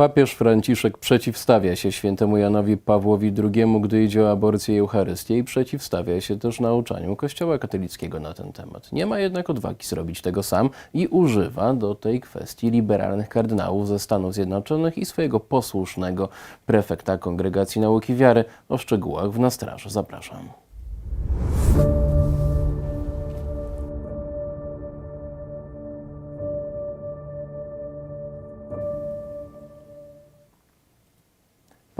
Papież Franciszek przeciwstawia się świętemu Janowi Pawłowi II, gdy idzie o aborcję i Eucharystię i przeciwstawia się też nauczaniu Kościoła katolickiego na ten temat. Nie ma jednak odwagi zrobić tego sam i używa do tej kwestii liberalnych kardynałów ze Stanów Zjednoczonych i swojego posłusznego prefekta Kongregacji Nauki Wiary. O szczegółach w Nastraży zapraszam.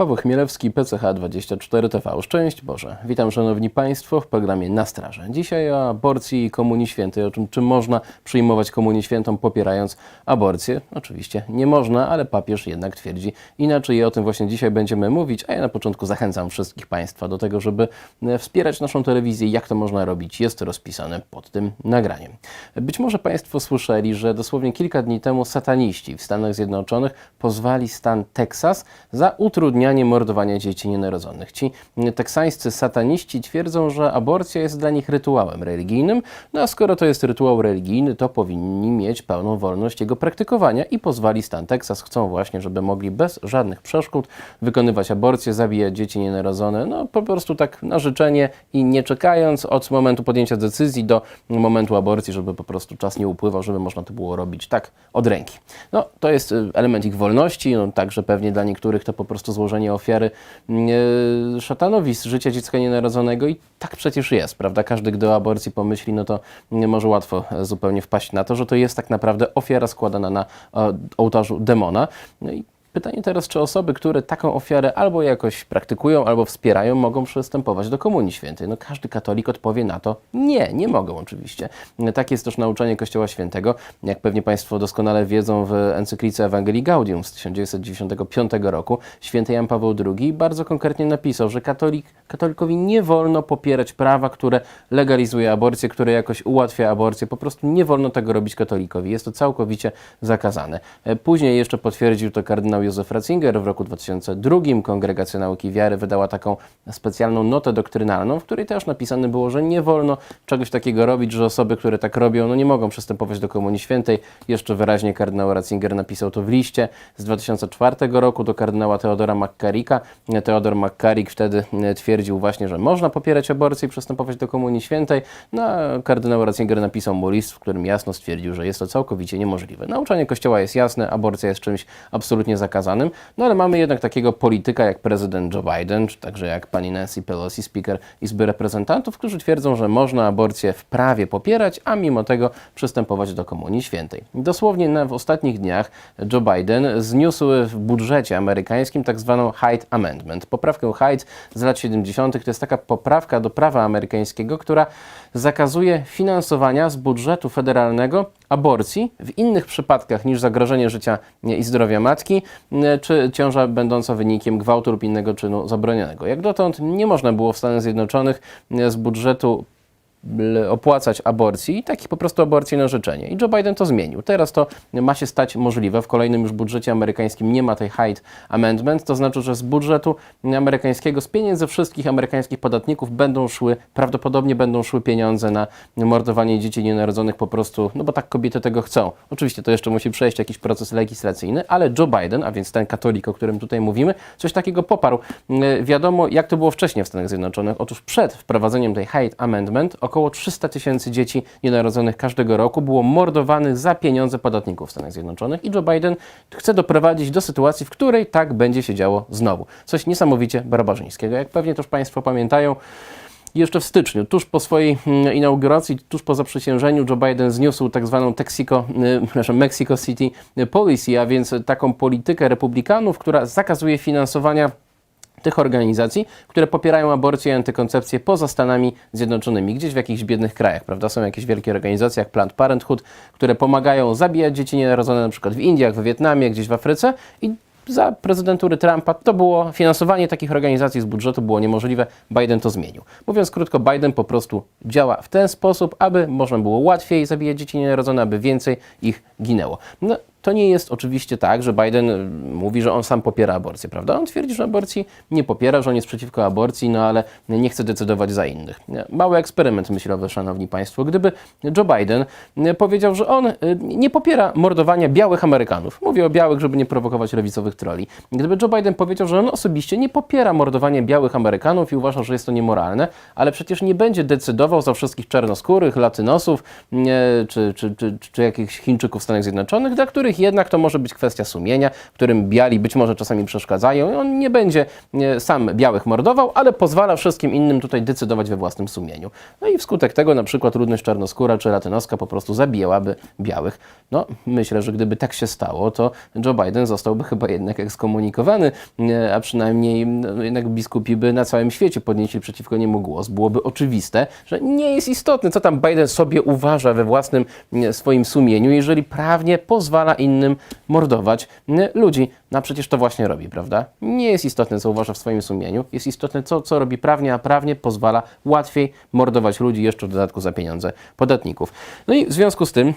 Paweł Chmielewski, PCH24 TV. Szczęść Boże. Witam Szanowni Państwo w programie Na Straży. Dzisiaj o aborcji i Komunii Świętej, o czym czy można przyjmować Komunię Świętą popierając aborcję. Oczywiście nie można, ale papież jednak twierdzi inaczej i o tym właśnie dzisiaj będziemy mówić, a ja na początku zachęcam wszystkich Państwa do tego, żeby e, wspierać naszą telewizję. Jak to można robić? Jest rozpisane pod tym nagraniem. Być może Państwo słyszeli, że dosłownie kilka dni temu sataniści w Stanach Zjednoczonych pozwali stan Teksas za utrudnianie mordowania dzieci nienarodzonych. Ci teksańscy sataniści twierdzą, że aborcja jest dla nich rytuałem religijnym, no a skoro to jest rytuał religijny, to powinni mieć pełną wolność jego praktykowania i pozwali stan Teksas. Chcą właśnie, żeby mogli bez żadnych przeszkód wykonywać aborcję, zabijać dzieci nienarodzone, no po prostu tak na życzenie i nie czekając od momentu podjęcia decyzji do momentu aborcji, żeby po prostu czas nie upływał, żeby można to było robić tak od ręki. No to jest y, element ich wolności, no, także pewnie dla niektórych to po prostu złożenie ofiary y, szatanowi z życia dziecka nienarodzonego i tak przecież jest, prawda? Każdy, gdy o aborcji pomyśli, no to może łatwo e, zupełnie wpaść na to, że to jest tak naprawdę ofiara składana na e, ołtarzu demona. No i Pytanie teraz, czy osoby, które taką ofiarę albo jakoś praktykują, albo wspierają, mogą przystępować do Komunii Świętej? No każdy katolik odpowie na to nie, nie mogą oczywiście. Tak jest też nauczanie Kościoła Świętego. Jak pewnie Państwo doskonale wiedzą w encyklice Ewangelii Gaudium z 1995 roku, święty Jan Paweł II bardzo konkretnie napisał, że katolik, katolikowi nie wolno popierać prawa, które legalizuje aborcję, które jakoś ułatwia aborcję. Po prostu nie wolno tego robić katolikowi. Jest to całkowicie zakazane. E, Później jeszcze potwierdził to kardynał Józef Ratzinger w roku 2002. Kongregacja Nauki Wiary wydała taką specjalną notę doktrynalną, w której też napisane było, że nie wolno czegoś takiego robić, że osoby, które tak robią, no nie mogą przystępować do Komunii Świętej. Jeszcze wyraźnie kardynał Ratzinger napisał to w liście z 2004 roku do kardynała Teodora McCarricka. Teodor McCarrick wtedy e, twierdził właśnie, że można popierać aborcję i przystępować do Komunii Świętej. No a kardynał Ratzinger napisał mu list, w którym jasno stwierdził, że jest to całkowicie niemożliwe. Nauczanie Kościoła jest jasne, aborcja jest czymś absolutnie zakazanym, no ale mamy jednak takiego polityka jak prezydent Joe Biden, czy także jak pani Nancy Pelosi, speaker Izby Reprezentantów, którzy twierdzą, że można aborcję w prawie popierać, a mimo tego przystępować do Komunii Świętej. Dosłownie na, w ostatnich dniach Joe Biden zniósł w budżecie amerykańskim tak zwaną Hyde Amendment. Poprawkę Hyde z lat 70. to jest taka poprawka do prawa amerykańskiego, która zakazuje finansowania z budżetu federalnego aborcji w innych przypadkach niż zagrożenie życia i zdrowia matki, czy ciąża będąca wynikiem gwałtu lub innego czynu zabronionego. Jak dotąd nie można było w Stanach Zjednoczonych z budżetu opłacać aborcji i takich po prostu aborcji na życzenie. I Joe Biden to zmienił. Teraz to ma się stać możliwe. W kolejnym już budżecie amerykańskim nie ma tej Hyde Amendment. To znaczy, że z budżetu amerykańskiego, z pieniędzy wszystkich amerykańskich podatników będą szły, prawdopodobnie będą szły pieniądze na mordowanie dzieci nienarodzonych po prostu, no bo tak kobiety tego chcą. Oczywiście to jeszcze musi przejść jakiś proces legislacyjny, ale Joe Biden, a więc ten katolik, o którym tutaj mówimy, coś takiego poparł. E, Wiadomo, jak to było wcześniej w Stanach Zjednoczonych. Otóż przed wprowadzeniem tej Hyde Amendment około 300 tysięcy dzieci nienarodzonych każdego roku było mordowanych za pieniądze podatników w Stanach Zjednoczonych i Joe Biden chce doprowadzić do sytuacji, w której tak będzie się działo znowu. Coś niesamowicie barbarzyńskiego. Jak pewnie też Państwo pamiętają, jeszcze w styczniu, tuż po swojej mm, inauguracji, tuż po zaprzysiężeniu, Joe Biden zniósł tak zwaną Texico, y, Mexico City Policy, a więc taką politykę republikanów, która zakazuje finansowania tych organizacji, które popierają aborcję i antykoncepcję poza Stanami Zjednoczonymi, gdzieś w jakichś biednych krajach, prawda? Są jakieś wielkie organizacje jak Planned Parenthood, które pomagają zabijać dzieci nienarodzone na przykład w Indiach, w Wietnamie, gdzieś w Afryce i za prezydentury Trumpa to było finansowanie takich organizacji z budżetu było niemożliwe. Biden to zmienił. Mówiąc krótko, Biden po prostu działa w ten sposób, aby można było łatwiej zabijać dzieci nienarodzone, aby więcej ich ginęło. No, to nie jest oczywiście tak, że Biden y, mówi, że on sam popiera aborcję, prawda? On twierdzi, że aborcji nie popiera, że on jest przeciwko aborcji, no ale nie chce decydować za innych. Mały eksperyment myślowy, szanowni państwo. Gdyby Joe Biden y, powiedział, że on y, nie popiera mordowania białych Amerykanów, mówię o białych, żeby nie prowokować lewicowych troli. Gdyby Joe Biden powiedział, że on osobiście nie popiera mordowania białych Amerykanów i uważa, że jest to niemoralne, ale przecież nie będzie decydował za wszystkich czarnoskórych, latynosów czy, czy, czy, czy jakichś Chińczyków w Stanach Zjednoczonych, dla których jednak to może być kwestia sumienia, którym biali być może czasami przeszkadzają i on nie będzie nie, sam białych mordował, ale pozwala wszystkim innym tutaj decydować we własnym sumieniu. No i wskutek tego na przykład ludność czarnoskóra czy latynoska po prostu zabijałaby białych. No myślę, że gdyby tak się stało, to Joe Biden zostałby chyba jednak ekskomunikowany, nie, a przynajmniej no, jednak biskupi by na całym świecie podnieśli przeciwko niemu głos. Byłoby oczywiste, że nie jest istotne, co tam Biden sobie uważa we własnym nie, swoim sumieniu, jeżeli prawnie pozwala innym mordować nie, ludzi. No przecież to właśnie robi, prawda? Nie jest istotne, co uważa w swoim sumieniu, jest istotne, co, co robi prawnie, a prawnie pozwala łatwiej mordować ludzi jeszcze w dodatku za pieniądze podatników. No i w związku z tym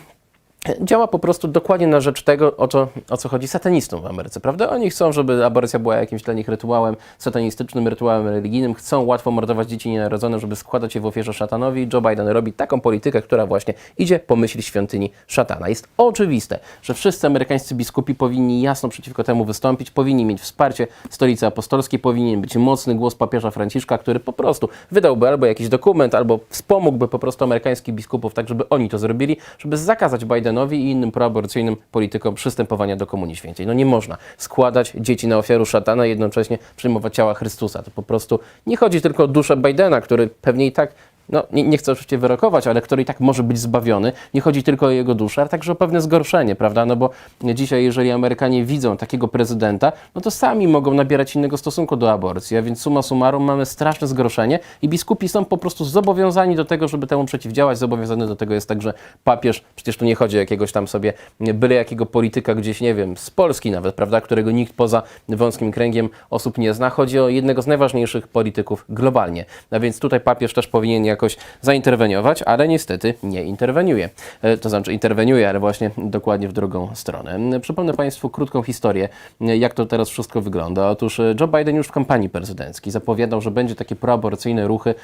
działa po prostu dokładnie na rzecz tego, o co, o co chodzi satanistom w Ameryce, prawda? Oni chcą, żeby aborcja była jakimś dla nich rytuałem satanistycznym, rytuałem religijnym, chcą łatwo mordować dzieci nienarodzone, żeby składać je w ofierze szatanowi. Joe Biden robi taką politykę, która właśnie idzie po myśli świątyni szatana. Jest oczywiste, że wszyscy amerykańscy biskupi powinni jasno przeciwko temu wystąpić, powinni mieć wsparcie stolicy apostolskiej, powinien być mocny głos papieża Franciszka, który po prostu wydałby albo jakiś dokument, albo wspomógłby po prostu amerykańskich biskupów, tak żeby oni to zrobili, żeby zakazać I innym proaborcyjnym politykom przystępowania do Komunii Świętej. No nie można składać dzieci na ofiarę szatana i jednocześnie przyjmować ciała Chrystusa. To po prostu nie chodzi tylko o duszę Bidena, który pewnie i tak no, nie, nie chcę oczywiście wyrokować, ale który i tak może być zbawiony. Nie chodzi tylko o jego duszę, ale także o pewne zgorszenie, prawda? No bo dzisiaj, jeżeli Amerykanie widzą takiego prezydenta, no to sami mogą nabierać innego stosunku do aborcji, a więc summa summarum mamy straszne zgorszenie i biskupi są po prostu zobowiązani do tego, żeby temu przeciwdziałać. Zobowiązany do tego jest także papież. Przecież tu nie chodzi o jakiegoś tam sobie byle jakiego polityka gdzieś, nie wiem, z Polski nawet, prawda? Którego nikt poza wąskim kręgiem osób nie zna. Chodzi o jednego z najważniejszych polityków globalnie. A więc tutaj papież też powinien jakoś zainterweniować, ale niestety nie interweniuje. E, To znaczy interweniuje, ale właśnie dokładnie w drugą stronę. E, Przypomnę Państwu krótką historię, e, jak to teraz wszystko wygląda. Otóż Joe Biden już w kampanii prezydenckiej zapowiadał, że będzie takie proaborcyjne ruchy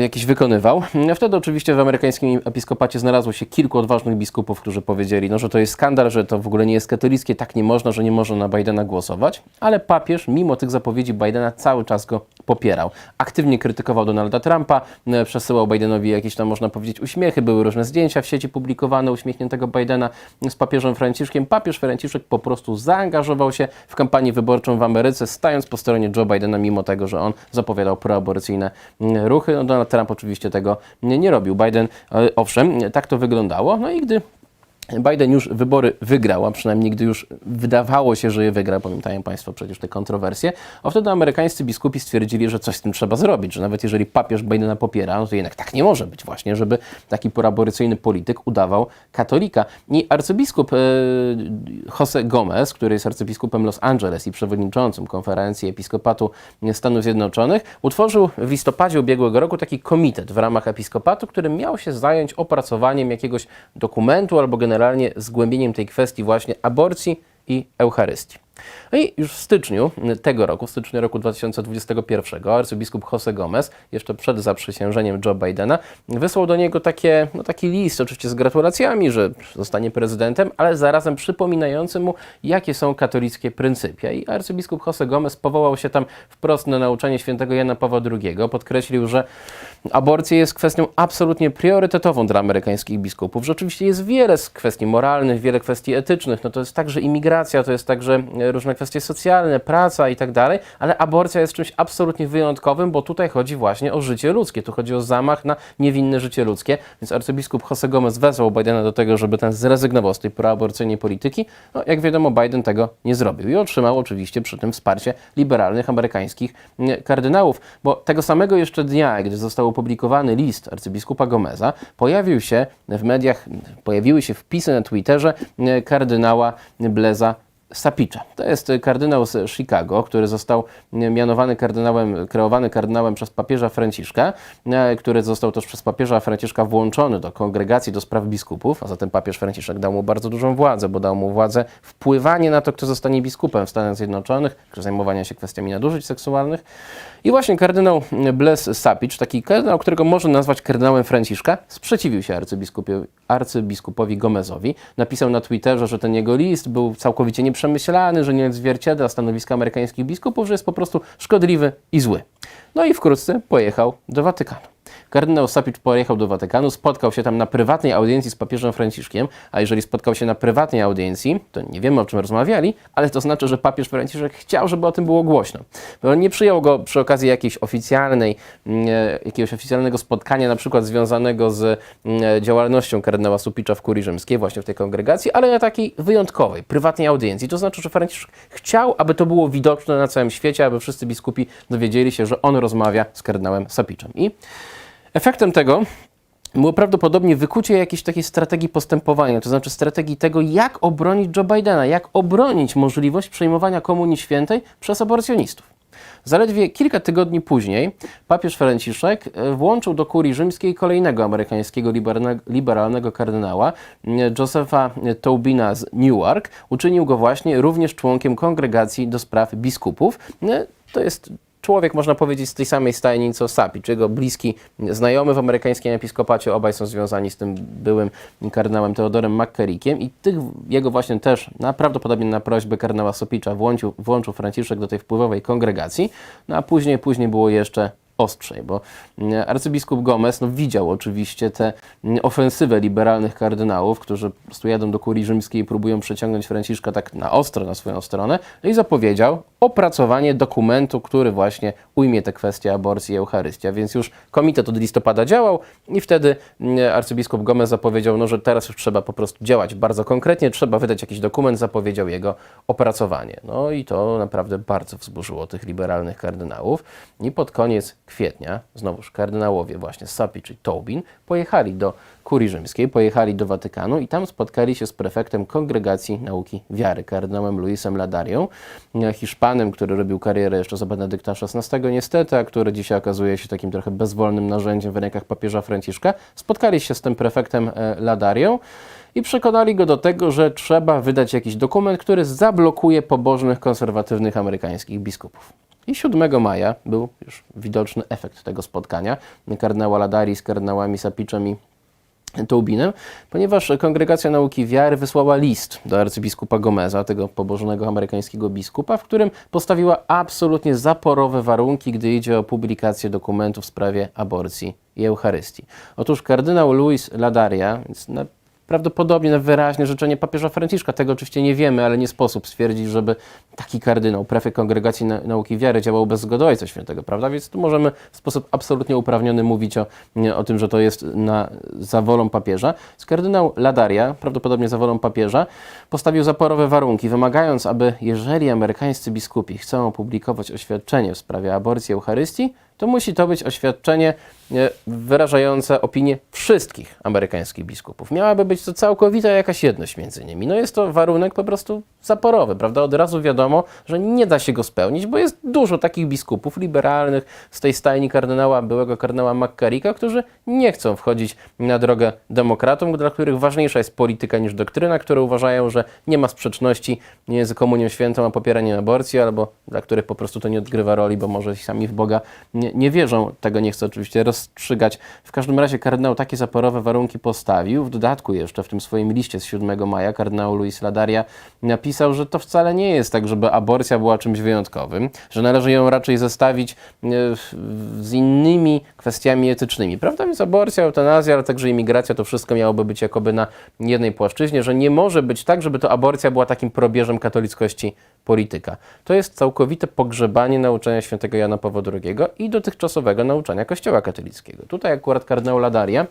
jakiś wykonywał. E, Wtedy oczywiście w amerykańskim episkopacie znalazło się kilku odważnych biskupów, którzy powiedzieli, no, że to jest skandal, że to w ogóle nie jest katolickie, tak nie można, że nie można na Bidena głosować, ale papież mimo tych zapowiedzi Bidena cały czas go popierał. Aktywnie krytykował Donalda Trumpa, e, przesyłał Bidenowi jakieś tam, można powiedzieć, uśmiechy, były różne zdjęcia w sieci publikowane uśmiechniętego Bidena z papieżem Franciszkiem. Papież Franciszek po prostu zaangażował się w kampanię wyborczą w Ameryce, stając po stronie Joe Bidena, mimo tego, że on zapowiadał proaborcyjne ruchy. No, Donald Trump oczywiście tego nie, nie robił. Biden, e, owszem, tak to wyglądało. No i gdy Biden już wybory wygrał, a przynajmniej gdy już wydawało się, że je wygra, pamiętają Państwo przecież te kontrowersje, a wtedy amerykańscy biskupi stwierdzili, że coś z tym trzeba zrobić, że nawet jeżeli papież Bidena popiera, no to jednak tak nie może być właśnie, żeby taki proaborcyjny polityk udawał katolika. I arcybiskup e, Jose Gomez, który jest arcybiskupem Los Angeles i przewodniczącym konferencji episkopatu Stanów Zjednoczonych, utworzył w listopadzie ubiegłego roku taki komitet w ramach episkopatu, który miał się zająć opracowaniem jakiegoś dokumentu albo generalnie zgłębieniem tej kwestii właśnie aborcji i Eucharystii. No i już w styczniu tego roku, w styczniu roku 2021, arcybiskup Jose Gomez, jeszcze przed zaprzysiężeniem Joe Bidena, wysłał do niego takie, no taki list, oczywiście z gratulacjami, że zostanie prezydentem, ale zarazem przypominający mu, jakie są katolickie pryncypia. I arcybiskup Jose Gomez powołał się tam wprost na nauczanie świętego Jana Pawła II, podkreślił, że aborcja jest kwestią absolutnie priorytetową dla amerykańskich biskupów. Że oczywiście jest wiele kwestii moralnych, wiele kwestii etycznych, no to jest także imigracja, to jest także e, różne kwestie socjalne, praca i tak dalej, ale aborcja jest czymś absolutnie wyjątkowym, bo tutaj chodzi właśnie o życie ludzkie. Tu chodzi o zamach na niewinne życie ludzkie. Więc arcybiskup Jose Gomez wezwał Bidena do tego, żeby ten zrezygnował z tej proaborcyjnej polityki. No, jak wiadomo, Biden tego nie zrobił i otrzymał oczywiście przy tym wsparcie liberalnych amerykańskich mm, kardynałów, bo tego samego jeszcze dnia, gdy został opublikowany list arcybiskupa Gomeza, pojawił się w mediach, pojawiły się wpisy na Twitterze mm, kardynała Bleza Sapicza. To jest kardynał z Chicago, który został mianowany kardynałem, kreowany kardynałem przez papieża Franciszka, e, który został też przez papieża Franciszka włączony do kongregacji do spraw biskupów, a zatem papież Franciszek dał mu bardzo dużą władzę, bo dał mu władzę wpływanie na to, kto zostanie biskupem w Stanach Zjednoczonych, czy zajmowania się kwestiami nadużyć seksualnych. I właśnie kardynał Bles Sapicz, taki kardynał, którego można nazwać kardynałem Franciszka, sprzeciwił się arcybiskupowi, arcybiskupowi Gomezowi. Napisał na Twitterze, że ten jego list był całkowicie nieprzemyślany, że nie odzwierciedla stanowiska amerykańskich biskupów, że jest po prostu szkodliwy i zły. No i wkrótce pojechał do Watykanu. Kardynał Sapicz pojechał do Watykanu, spotkał się tam na prywatnej audiencji z papieżem Franciszkiem, a jeżeli spotkał się na prywatnej audiencji, to nie wiemy o czym rozmawiali, ale to znaczy, że papież Franciszek chciał, żeby o tym było głośno. Nie przyjął go przy okazji jakiejś oficjalnej, mm, e, jakiegoś oficjalnego spotkania, na przykład związanego z mm, e, działalnością kardynała Supicza w kurii rzymskiej, właśnie w tej kongregacji, ale na takiej wyjątkowej, prywatnej audiencji. To znaczy, że Franciszek chciał, aby to było widoczne na całym świecie, aby wszyscy biskupi dowiedzieli się, że on rozmawia z kardynałem Sapiczem. I Efektem tego było prawdopodobnie wykucie jakiejś takiej strategii postępowania, to znaczy strategii tego, jak obronić Joe Bidena, jak obronić możliwość przejmowania Komunii Świętej przez aborcjonistów. Zaledwie kilka tygodni później papież Franciszek e, włączył do kurii rzymskiej kolejnego amerykańskiego liberalnego kardynała, Josepha Taubina z Newark. Uczynił go właśnie również członkiem kongregacji do spraw biskupów. E, to jest człowiek, można powiedzieć, z tej samej stajni co Sapicz. Jego bliski znajomy w amerykańskim episkopacie, obaj są związani z tym byłym kardynałem Teodorem McCarrickiem i tych, jego właśnie też na, prawdopodobnie na prośbę kardynała Sopicza włączył, włączył Franciszek do tej wpływowej kongregacji, no a później, później było jeszcze ostrzej, bo mm, arcybiskup Gomez no, widział oczywiście tę mm, ofensywę liberalnych kardynałów, którzy po prostu jadą do kurii rzymskiej i próbują przeciągnąć Franciszka tak na ostro na swoją stronę no i zapowiedział opracowanie dokumentu, który właśnie ujmie te kwestie aborcji i Eucharystia. Więc już komitet od listopada działał i wtedy mm, arcybiskup Gomez zapowiedział, no, że teraz już trzeba po prostu działać bardzo konkretnie, trzeba wydać jakiś dokument, zapowiedział jego opracowanie. No i to naprawdę bardzo wzburzyło tych liberalnych kardynałów i pod koniec kwietnia, znowuż kardynałowie właśnie Sapi czy Tobin, pojechali do kurii rzymskiej, pojechali do Watykanu i tam spotkali się z prefektem Kongregacji Nauki Wiary, kardynałem Luisem Ladarią, Hiszpanem, który robił karierę jeszcze za Benedykta XVI niestety, a który dzisiaj okazuje się takim trochę bezwolnym narzędziem w rękach papieża Franciszka. Spotkali się z tym prefektem e, Ladarią i przekonali go do tego, że trzeba wydać jakiś dokument, który zablokuje pobożnych, konserwatywnych amerykańskich biskupów. I 7 maja był już widoczny efekt tego spotkania kardynała Ladari z kardynałami Sapiczem i Toubinem, ponieważ Kongregacja Nauki Wiary wysłała list do arcybiskupa Gomeza, tego pobożnego amerykańskiego biskupa, w którym postawiła absolutnie zaporowe warunki, gdy idzie o publikację dokumentów w sprawie aborcji i Eucharystii. Otóż kardynał Luis Ladaria, prawdopodobnie na wyraźne życzenie papieża Franciszka. Tego oczywiście nie wiemy, ale nie sposób stwierdzić, żeby taki kardynał, prefekt Kongregacji Nauki Wiary działał bez zgody Ojca Świętego, prawda? Więc tu możemy w sposób absolutnie uprawniony mówić o, o tym, że to jest na, za wolą papieża. Z kardynał Ladaria, prawdopodobnie za wolą papieża, postawił zaporowe warunki, wymagając, aby jeżeli amerykańscy biskupi chcą opublikować oświadczenie w sprawie aborcji Eucharystii, to musi to być oświadczenie wyrażające opinię wszystkich amerykańskich biskupów. Miałaby być to całkowita jakaś jedność między nimi. No jest to warunek po prostu zaporowy, prawda? Od razu wiadomo, że nie da się go spełnić, bo jest dużo takich biskupów liberalnych z tej stajni kardynała, byłego kardynała McCarricka, którzy nie chcą wchodzić na drogę demokratom, dla których ważniejsza jest polityka niż doktryna, które uważają, że nie ma sprzeczności między komunią świętą a popieraniem aborcji, albo dla których po prostu to nie odgrywa roli, bo może sami w Boga nie, nie wierzą. Tego nie chcę oczywiście rozstrzygać. W każdym razie kardynał takie zaporowe warunki postawił. W dodatku jeszcze w tym swoim liście z 7 maja kardynał Luis Ladaria napisał, że to wcale nie jest tak, żeby aborcja była czymś wyjątkowym, że należy ją raczej zestawić e, z innymi kwestiami etycznymi. Prawda? Więc aborcja, eutanazja, ale także imigracja, to wszystko miałoby być jakoby na jednej płaszczyźnie, że nie może być tak, żeby to aborcja była takim probierzem katolickości polityka. To jest całkowite pogrzebanie nauczania świętego Jana Pawła II i dotychczasowego nauczania Kościoła katolickiego. Tutaj akurat kardynał Ladaria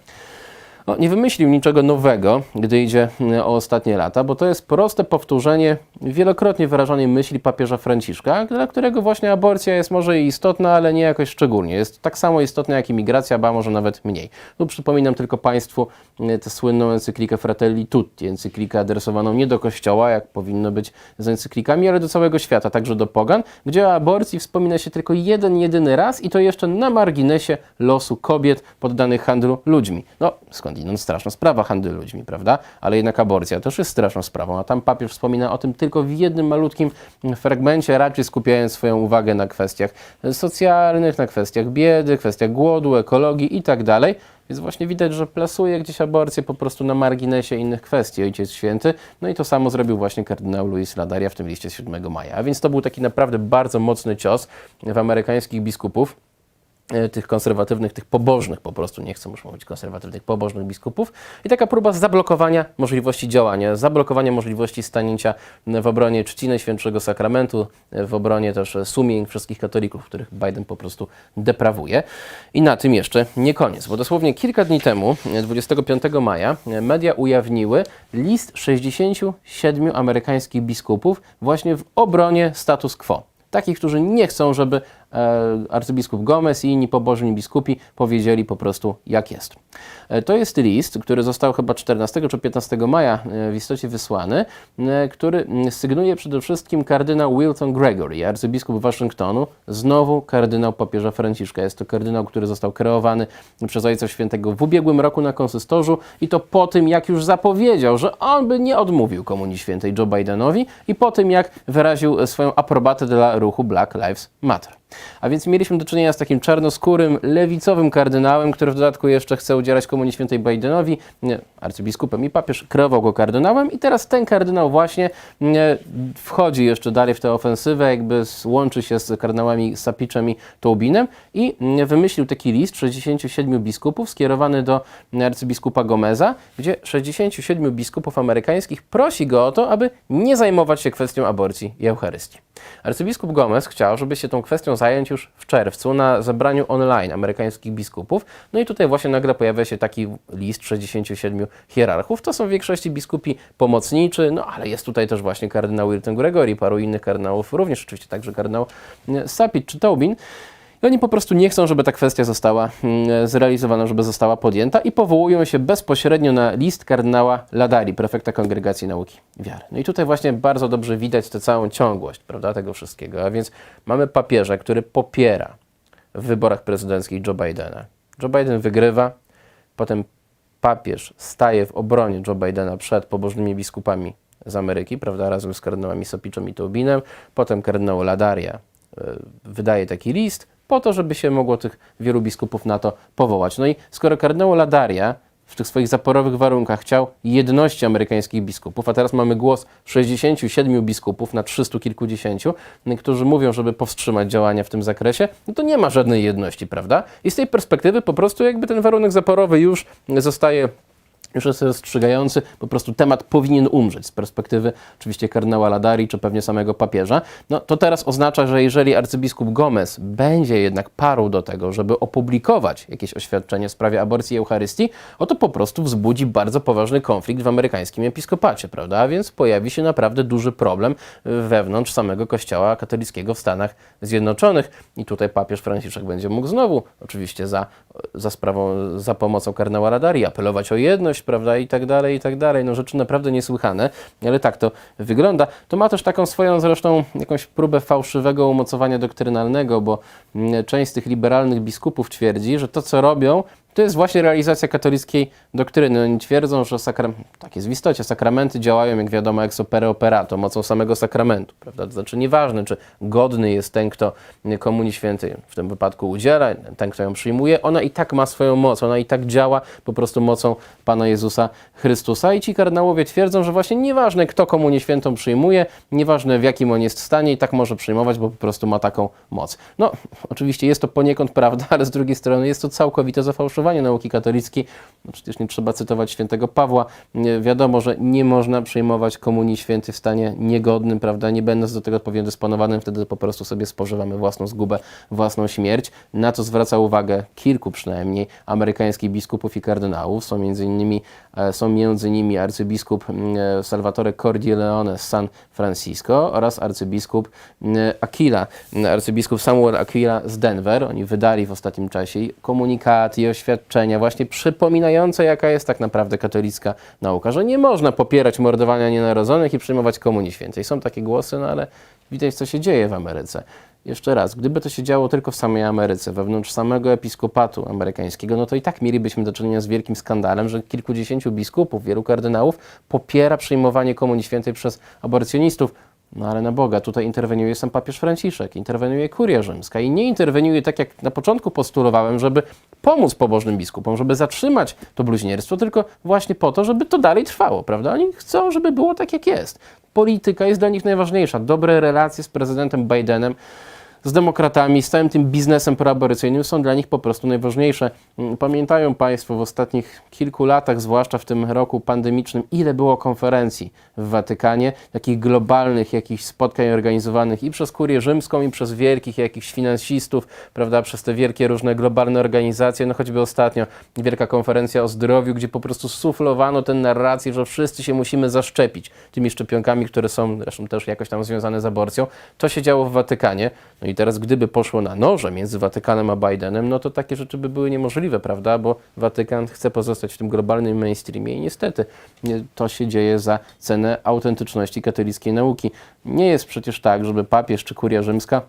No, nie wymyślił niczego nowego, gdy idzie mm, o ostatnie lata, bo to jest proste powtórzenie wielokrotnie wyrażanej myśli papieża Franciszka, dla którego właśnie aborcja jest może istotna, ale nie jakoś szczególnie. Jest tak samo istotna jak imigracja, ba może nawet mniej. Tu przypominam tylko Państwu mm, tę słynną encyklikę Fratelli Tutti, encyklikę adresowaną nie do Kościoła, jak powinno być z encyklikami, ale do całego świata, także do pogan, gdzie o aborcji wspomina się tylko jeden, jedyny raz i to jeszcze na marginesie losu kobiet poddanych handlu ludźmi. No, skądinąd straszna sprawa handlu ludźmi, prawda? Ale jednak aborcja też jest straszną sprawą, a tam papież wspomina o tym tylko w jednym malutkim fragmencie, raczej skupiając swoją uwagę na kwestiach socjalnych, na kwestiach biedy, kwestiach głodu, ekologii i tak. Więc właśnie widać, że plasuje gdzieś aborcję po prostu na marginesie innych kwestii, Ojciec Święty. No i to samo zrobił właśnie kardynał Luis Ladaria w tym liście z 7 maja. A więc to był taki naprawdę bardzo mocny cios w amerykańskich biskupów tych konserwatywnych, tych pobożnych po prostu, nie chcę już mówić konserwatywnych, pobożnych biskupów i taka próba zablokowania możliwości działania, zablokowania możliwości stanięcia w obronie czci Najświętszego Sakramentu, w obronie też sumień wszystkich katolików, których Biden po prostu deprawuje. I na tym jeszcze nie koniec, bo dosłownie kilka dni temu, 25 maja, media ujawniły list 67 amerykańskich biskupów właśnie w obronie status quo. Takich, którzy nie chcą, żeby e, arcybiskup Gomez i inni pobożni biskupi powiedzieli po prostu jak jest. E, to jest list, który został chyba 14 czy 15 maja e, w istocie wysłany, e, który sygnuje przede wszystkim kardynał Wilton Gregory, arcybiskup Waszyngtonu, znowu kardynał papieża Franciszka. Jest to kardynał, który został kreowany przez Ojca Świętego w ubiegłym roku na konsystorzu i to po tym, jak już zapowiedział, że on by nie odmówił Komunii Świętej Joe Bidenowi i po tym, jak wyraził swoją aprobatę dla ruchu Black Lives Matter. A więc mieliśmy do czynienia z takim czarnoskórym, lewicowym kardynałem, który w dodatku jeszcze chce udzielać Komunii Świętej Bidenowi, arcybiskupem i papież kreował go kardynałem i teraz ten kardynał właśnie nie, wchodzi jeszcze dalej w tę ofensywę, jakby łączy się z kardynałami Sapiczem i Toubinem i wymyślił taki list 67 biskupów skierowany do arcybiskupa Gomeza, gdzie 67 biskupów amerykańskich prosi go o to, aby nie zajmować się kwestią aborcji i Eucharystii. Arcybiskup Gomez chciał, żeby się tą kwestią zająć już w czerwcu na zebraniu online amerykańskich biskupów. No i tutaj właśnie nagle pojawia się taki list 67 hierarchów. To są w większości biskupi pomocniczy, no ale jest tutaj też właśnie kardynał Wilton Gregory, paru innych kardynałów, również oczywiście także kardynał e, Sapit czy Tobin. I oni po prostu nie chcą, żeby ta kwestia została mm, zrealizowana, żeby została podjęta i powołują się bezpośrednio na list kardynała Ladari, prefekta Kongregacji Nauki Wiary. No i tutaj właśnie bardzo dobrze widać tę całą ciągłość prawda, tego wszystkiego. A więc mamy papieża, który popiera w wyborach prezydenckich Joe Bidena. Joe Biden wygrywa, potem papież staje w obronie Joe Bidena przed pobożnymi biskupami z Ameryki, prawda, razem z kardynałami Sopiczem i Tobinem, potem kardynał Ladaria e, wydaje taki list po to, żeby się mogło tych wielu biskupów na to powołać. No i skoro kardynał Ladaria w tych swoich zaporowych warunkach chciał jedności amerykańskich biskupów, a teraz mamy głos 67 biskupów na 300 kilkudziesięciu, którzy mówią, żeby powstrzymać działania w tym zakresie, no to nie ma żadnej jedności, prawda? I z tej perspektywy po prostu jakby ten warunek zaporowy już zostaje już jest rozstrzygający, po prostu temat powinien umrzeć z perspektywy oczywiście kardynała Ladari, czy pewnie samego papieża. No to teraz oznacza, że jeżeli arcybiskup Gomez będzie jednak parł do tego, żeby opublikować jakieś oświadczenie w sprawie aborcji i Eucharystii, o to po prostu wzbudzi bardzo poważny konflikt w amerykańskim episkopacie, prawda? A więc pojawi się naprawdę duży problem wewnątrz samego kościoła katolickiego w Stanach Zjednoczonych. I tutaj papież Franciszek będzie mógł znowu, oczywiście za, za sprawą, za pomocą kardynała Ladari, apelować o jedność, prawda, i tak dalej, i tak dalej. No rzeczy naprawdę niesłychane, ale tak to wygląda. To ma też taką swoją zresztą jakąś próbę fałszywego umocowania doktrynalnego, bo mm, część z tych liberalnych biskupów twierdzi, że to, co robią, to jest właśnie realizacja katolickiej doktryny. Oni twierdzą, że sakram... tak jest w istocie, sakramenty działają, jak wiadomo, ex opere operato, mocą samego sakramentu. Prawda? To znaczy nieważne, czy godny jest ten, kto Komunii Świętej w tym wypadku udziela, ten, kto ją przyjmuje, ona i tak ma swoją moc, ona i tak działa po prostu mocą Pana Jezusa Chrystusa. I ci kardynałowie twierdzą, że właśnie nieważne, kto Komunię Świętą przyjmuje, nieważne w jakim on jest stanie, i tak może przyjmować, bo po prostu ma taką moc. No, oczywiście jest to poniekąd prawda, ale z drugiej strony jest to całkowite zafałszowanie funkcjonowanie nauki katolickiej. No przecież nie trzeba cytować świętego Pawła. Wiadomo, że nie można przyjmować komunii świętej w stanie niegodnym, prawda, nie będąc do tego odpowiednio dysponowanym, wtedy po prostu sobie spożywamy własną zgubę, własną śmierć. Na to zwraca uwagę kilku przynajmniej amerykańskich biskupów i kardynałów. Są między innymi, e, są między innymi arcybiskup e, Salvatore Cordileone z San Francisco oraz arcybiskup Aquila, arcybiskup Samuel Aquila z Denver. Oni wydali w ostatnim czasie i komunikaty i oświadczenia właśnie przypominające, jaka jest tak naprawdę katolicka nauka, że nie można popierać mordowania nienarodzonych i przyjmować komunii świętej. Są takie głosy, no ale widać, co się dzieje w Ameryce. Jeszcze raz, gdyby to się działo tylko w samej Ameryce, wewnątrz samego episkopatu amerykańskiego, no to i tak mielibyśmy do czynienia z wielkim skandalem, że kilkudziesięciu biskupów, wielu kardynałów popiera przyjmowanie komunii świętej przez aborcjonistów. No ale na Boga, tutaj interweniuje sam papież Franciszek, interweniuje kuria rzymska i nie interweniuje tak, jak na początku postulowałem, żeby pomóc pobożnym biskupom, żeby zatrzymać to bluźnierstwo, tylko właśnie po to, żeby to dalej trwało, prawda? Oni chcą, żeby było tak, jak jest. Polityka jest dla nich najważniejsza. Dobre relacje z prezydentem Bidenem, z demokratami, z całym tym biznesem proaborycyjnym są dla nich po prostu najważniejsze. Mm, Pamiętają Państwo w ostatnich kilku latach, zwłaszcza w tym roku pandemicznym, ile było konferencji w Watykanie, takich globalnych jakichś spotkań organizowanych i przez Kurię Rzymską, i przez wielkich jakichś finansistów, prawda, przez te wielkie różne globalne organizacje, no choćby ostatnio wielka konferencja o zdrowiu, gdzie po prostu suflowano tę narrację, że wszyscy się musimy zaszczepić tymi szczepionkami, które są zresztą też jakoś tam związane z aborcją. To się działo w Watykanie. No i teraz, gdyby poszło na noże między Watykanem a Bidenem, no to takie rzeczy by były niemożliwe, prawda? Bo Watykan chce pozostać w tym globalnym mainstreamie i niestety nie, to się dzieje za cenę autentyczności katolickiej nauki. Nie jest przecież tak, żeby papież czy kuria rzymska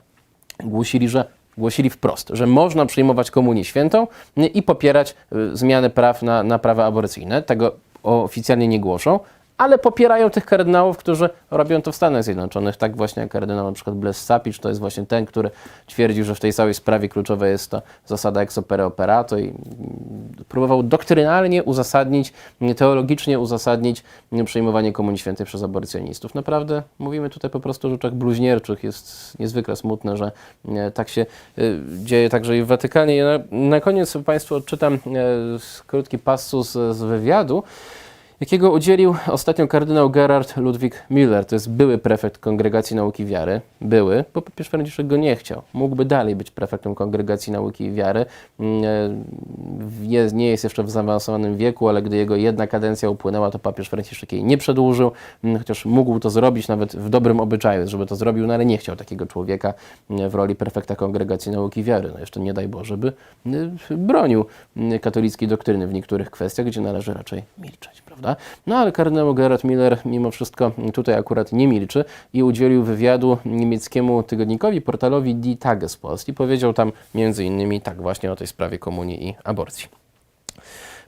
głosili, że głosili wprost, że można przyjmować komunię świętą i popierać y, zmianę praw na, na prawa aborcyjne. Tego oficjalnie nie głoszą, ale popierają tych kardynałów, którzy robią to w Stanach Zjednoczonych. Tak właśnie jak kardynał na przykład Bless Sapicz, to jest właśnie ten, który twierdził, że w tej całej sprawie kluczowa jest to zasada ex opere operato i próbował doktrynalnie uzasadnić, teologicznie uzasadnić przyjmowanie komunii świętej przez aborcjonistów. Naprawdę mówimy tutaj po prostu o rzeczach bluźnierczych. Jest niezwykle smutne, że e, tak się e, dzieje także i w Watykanie. Na koniec Państwu odczytam e, krótki passus z wywiadu, jakiego udzielił ostatnio kardynał Gerhard Ludwig Müller. To jest były prefekt Kongregacji Nauki Wiary. Były, bo papież Franciszek go nie chciał. Mógłby dalej być prefektem Kongregacji Nauki Wiary. Mm, e, nie jest jeszcze w zaawansowanym wieku, ale gdy jego jedna kadencja upłynęła, to papież Franciszek jej nie przedłużył, mm, chociaż mógł to zrobić nawet w dobrym obyczaju, żeby to zrobił, no ale nie chciał takiego człowieka mm, w roli prefekta Kongregacji Nauki Wiary. No jeszcze nie daj Boże, by bronił katolickiej doktryny w niektórych kwestiach, gdzie należy raczej milczeć, prawda? No ale kardynał Gerhard Miller mimo wszystko tutaj akurat nie milczy i udzielił wywiadu niemieckiemu tygodnikowi, portalowi Die Tagespost i powiedział tam między innymi tak właśnie o tej sprawie komunii i aborcji.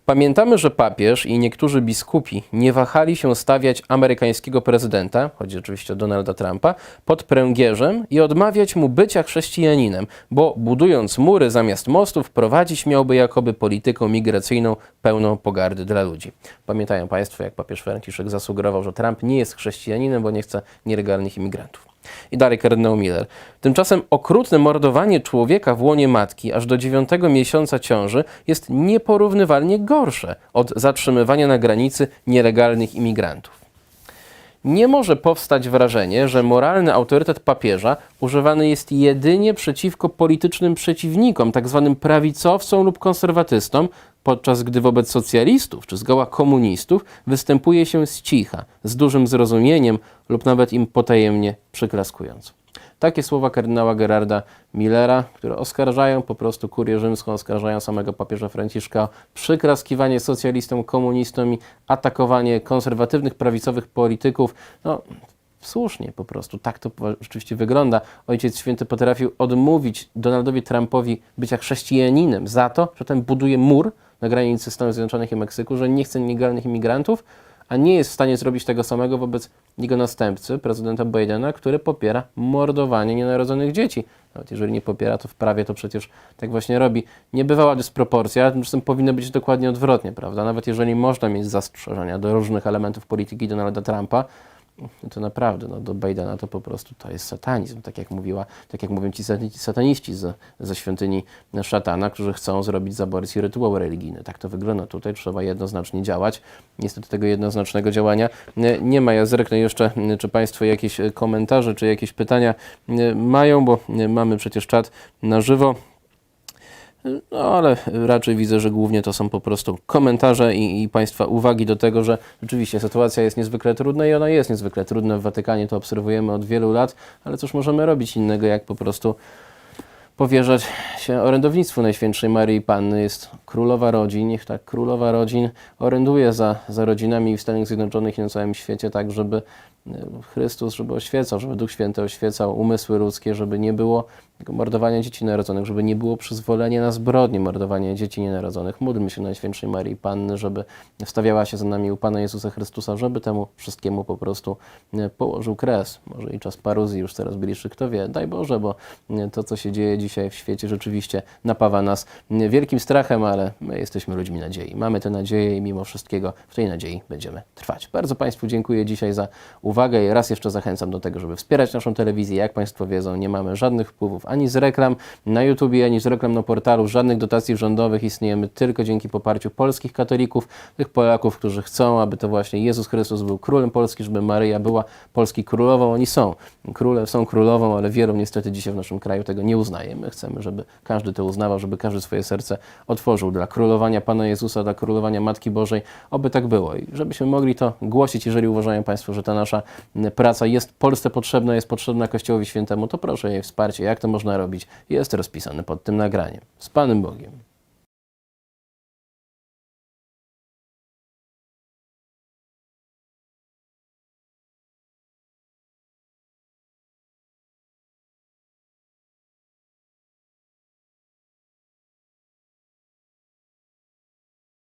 Pamiętamy, że papież i niektórzy biskupi nie wahali się stawiać amerykańskiego prezydenta, chodzi oczywiście o Donalda Trumpa, pod pręgierzem i odmawiać mu bycia chrześcijaninem, bo budując mury zamiast mostów, prowadzić miałby jakoby polityką migracyjną pełną pogardy dla ludzi. Pamiętają Państwo, jak papież Franciszek zasugerował, że Trump nie jest chrześcijaninem, bo nie chce nielegalnych imigrantów. I dalej kardynał Miller. Tymczasem okrutne mordowanie człowieka w łonie matki aż do dziewiątego miesiąca ciąży jest nieporównywalnie gorsze od zatrzymywania na granicy nielegalnych imigrantów. Nie może powstać wrażenie, że moralny autorytet papieża używany jest jedynie przeciwko politycznym przeciwnikom, tzw. prawicowcom lub konserwatystom, podczas gdy wobec socjalistów czy zgoła komunistów występuje się z cicha, z dużym zrozumieniem lub nawet im potajemnie przyklaskując. Takie słowa kardynała Gerarda Millera, które oskarżają po prostu kurię rzymską, oskarżają samego papieża Franciszka o przyklaskiwanie socjalistom, komunistom i atakowanie konserwatywnych, prawicowych polityków. No, słusznie po prostu, tak to rzeczywiście wygląda. Ojciec Święty potrafił odmówić Donaldowi Trumpowi bycia chrześcijaninem za to, że ten buduje mur na granicy Stanów Zjednoczonych i Meksyku, że nie chce nielegalnych imigrantów, a nie jest w stanie zrobić tego samego wobec jego następcy, prezydenta Bidena, który popiera mordowanie nienarodzonych dzieci. Nawet jeżeli nie popiera, to w prawie to przecież tak właśnie robi. Niebywała dysproporcja, tymczasem powinno być dokładnie odwrotnie, prawda? Nawet jeżeli można mieć zastrzeżenia do różnych elementów polityki Donalda Trumpa, to naprawdę, no, do Bajdena to po prostu to jest satanizm, tak jak mówiła, tak jak mówią ci sat- sataniści ze, ze świątyni szatana, którzy chcą zrobić z aborcji rytuał religijny. Tak to wygląda tutaj, trzeba jednoznacznie działać. Niestety tego jednoznacznego działania e, nie ma. Ja zerknę jeszcze, m, czy Państwo jakieś e, komentarze, czy jakieś pytania e, mają, bo e, mamy przecież czat na żywo. No ale raczej widzę, że głównie to są po prostu komentarze i, i Państwa uwagi do tego, że rzeczywiście sytuacja jest niezwykle trudna i ona jest niezwykle trudna. W Watykanie to obserwujemy od wielu lat, ale cóż możemy robić innego, jak po prostu powierzać się orędownictwu Najświętszej Maryi Panny. Jest królowa rodzin, niech tak królowa rodzin oręduje za, za rodzinami w Stanach Zjednoczonych i na całym świecie, tak żeby Chrystus, żeby oświecał, żeby Duch Święty oświecał umysły ludzkie, żeby nie było mordowania dzieci narodzonych, żeby nie było przyzwolenia na zbrodnie mordowania dzieci nienarodzonych. Módlmy się Najświętszej Maryi Panny, żeby wstawiała się za nami u Pana Jezusa Chrystusa, żeby temu wszystkiemu po prostu e, położył kres. Może i czas paruzji już coraz bliższy, kto wie. Daj Boże, bo e, to, co się dzieje dzisiaj w świecie, rzeczywiście napawa nas e, wielkim strachem, ale my jesteśmy ludźmi nadziei. Mamy tę nadzieję i mimo wszystkiego w tej nadziei będziemy trwać. Bardzo Państwu dziękuję dzisiaj za uwagę i raz jeszcze zachęcam do tego, żeby wspierać naszą telewizję. Jak Państwo wiedzą, nie mamy żadnych wpływów ani z reklam na YouTube, ani z reklam na portalu, żadnych dotacji rządowych. Istniejemy tylko dzięki poparciu polskich katolików, tych Polaków, którzy chcą, aby to właśnie Jezus Chrystus był królem Polski, żeby Maryja była Polski królową. Oni są króle, są królową, ale wielu niestety dzisiaj w naszym kraju tego nie uznaje. My chcemy, żeby każdy to uznawał, żeby każdy swoje serce otworzył dla królowania Pana Jezusa, dla królowania Matki Bożej. Oby tak było i żebyśmy mogli to głosić, jeżeli uważają Państwo, że ta nasza praca jest Polsce potrzebna, jest potrzebna Kościołowi Świętemu, to proszę jej wsparcie. Jak to można robić? Jest rozpisane pod tym nagraniem. Z Panem Bogiem.